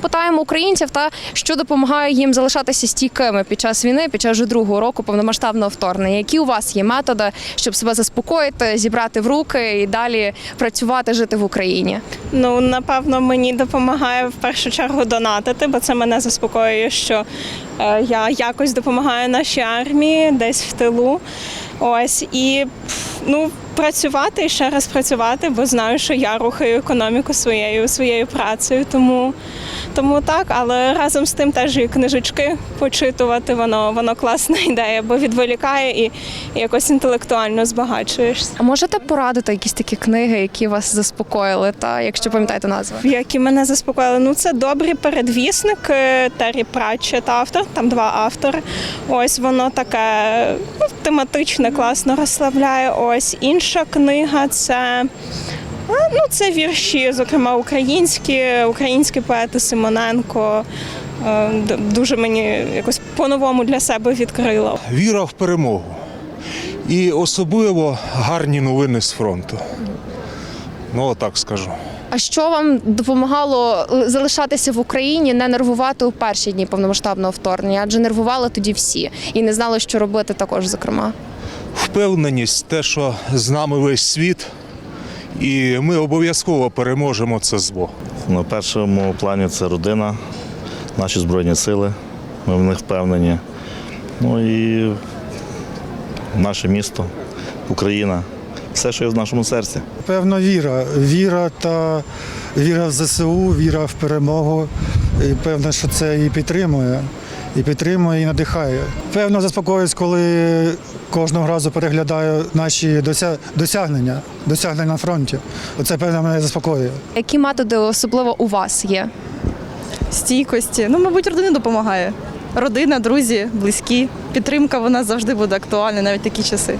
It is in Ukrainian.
Питаємо українців та що допомагає їм залишатися стійкими під час війни, під час вже другого року повномасштабного вторгнення. Які у вас є методи, щоб себе заспокоїти, зібрати в руки і далі працювати, жити в Україні? Ну, напевно, мені допомагає в першу чергу донатити, бо це мене заспокоює, що е, я якось допомагаю нашій армії десь в тилу. Ось і ну, працювати і ще раз працювати, бо знаю, що я рухаю економіку своєю своєю працею. Тому, тому так, але разом з тим теж і книжечки почитувати, воно, воно класна ідея, бо відволікає і, і якось інтелектуально збагачуєшся. А можете порадити якісь такі книги, які вас заспокоїли, та якщо пам'ятаєте назви? які мене заспокоїли. Ну, це добрий передвісник е, Террі Пратчет автор, там два автори. Ось воно таке ну, тематичне, класно розслабляє. Ось інша книга це. Ну, це вірші, зокрема українські, українські поети Симоненко. Е, Дуже мені якось по-новому для себе відкрило. Віра в перемогу. І особливо гарні новини з фронту. Ну, отак скажу. А що вам допомагало е, залишатися в Україні, не нервувати у перші дні повномасштабного вторгнення? Адже нервували тоді всі і не знали, що робити також, зокрема. Впевненість, те, що з нами весь світ, і ми обов'язково переможемо це зло. На першому плані це родина, наші збройні сили. Ми в них впевнені. Ну і наше місто, Україна. Все, що є в нашому серці. Певно, віра. Віра та віра в ЗСУ, віра в перемогу. І певно, що це і підтримує. І підтримує, і надихає. Певно, заспокоюсь, коли кожного разу переглядаю наші досягнення, досягнення на фронті. Оце певно мене заспокоює. Які методи особливо у вас є? стійкості. Ну, мабуть, родина допомагає. Родина, друзі, близькі. Підтримка вона завжди буде актуальна, навіть такі часи.